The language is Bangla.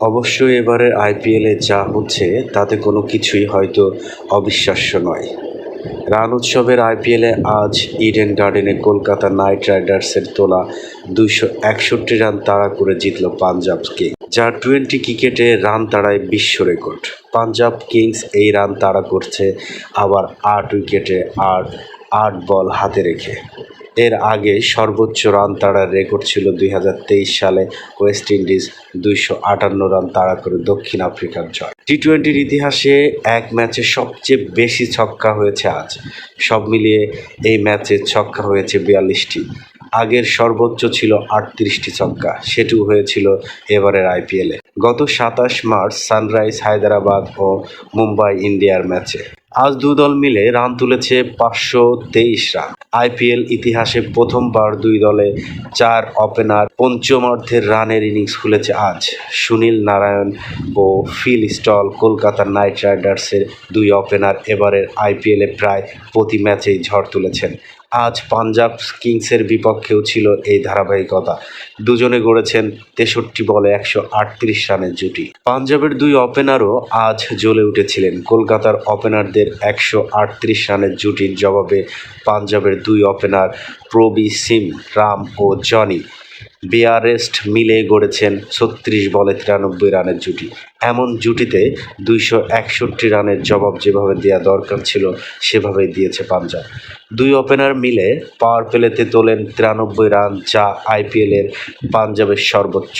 অবশ্যই এবারের আইপিএলে যা হচ্ছে, তাতে কোনো কিছুই হয়তো অবিশ্বাস্য নয়। রান উৎসবের আইপিএলে আজ ইডেন গার্ডেনে কলকাতা নাইট রাইডার্সের তোলা দুইশো একষট্টি রান তাড়া করে জিতল পাঞ্জাব কিংস যা টোয়েন্টি ক্রিকেটে রান তাড়ায় বিশ্ব রেকর্ড। পাঞ্জাব কিংস এই রান তাড়া করছে আবার আট উইকেটে আর আট বল হাতে রেখে। এর আগে সর্বোচ্চ রান তাড়ার রেকর্ড ছিল দুই হাজার তেইশ সালে ওয়েস্ট ইন্ডিজ দুইশো আটান্ন রান তাড়া করে দক্ষিণ আফ্রিকার জয়। টি টোয়েন্টির ইতিহাসে এক ম্যাচে সবচেয়ে বেশি ছক্কা হয়েছে আজ। সব মিলিয়ে এই ম্যাচে ছক্কা হয়েছে বিয়াল্লিশটি। আগের সর্বোচ্চ ছিল আটত্রিশটি ছক্কা। সেটিও হয়েছিল এবারের আইপিএলে গত সাতাশ মার্চ সানরাইজ হায়দ্রাবাদ ও মুম্বাই ইন্ডিয়ার ম্যাচে আজ দুই দল মিলে রান তুলেছে পাঁচশো তেইশ রান। আইপিএল ইতিহাসে প্রথমবার দুই দলে চার ওপেনার পঞ্চমার্ধের রানের ইনিংস খুলেছে আজ। সুনীল নারায়ণ ও ফিল স্টল কলকাতা নাইট রাইডার্সের দুই ওপেনার এবারের আইপিএলে প্রায় প্রতি ম্যাচেই ঝড় তুলেছেন। আজ পাঞ্জাব কিংসের বিপক্ষেও ছিল এই ধারাবাহিকতা। দুজনে গড়েছেন তেষট্টি বলে একশো আটত্রিশ রানের জুটি। পাঞ্জাবের দুই ওপেনারও আজ জ্বলে উঠেছিলেন। কলকাতার ওপেনারদের একশো আটত্রিশ রানের জুটির জবাবে পাঞ্জাবের দুই ওপেনার প্রবি সিম, রাম ও জনি বিয়ারেস্ট মিলে গড়েছেন ছত্রিশ বলে তিরানব্বই রানের জুটি। এমন জুটিতে দুইশো একষট্টি রানের জবাব যেভাবে দেওয়া দরকার ছিল, সেভাবেই দিয়েছে পাঞ্জাব। দুই ওপেনার মিলে পাওয়ার প্লেতে তোলেন তিরানব্বই রান যা আইপিএলের পাঞ্জাবের সর্বোচ্চ।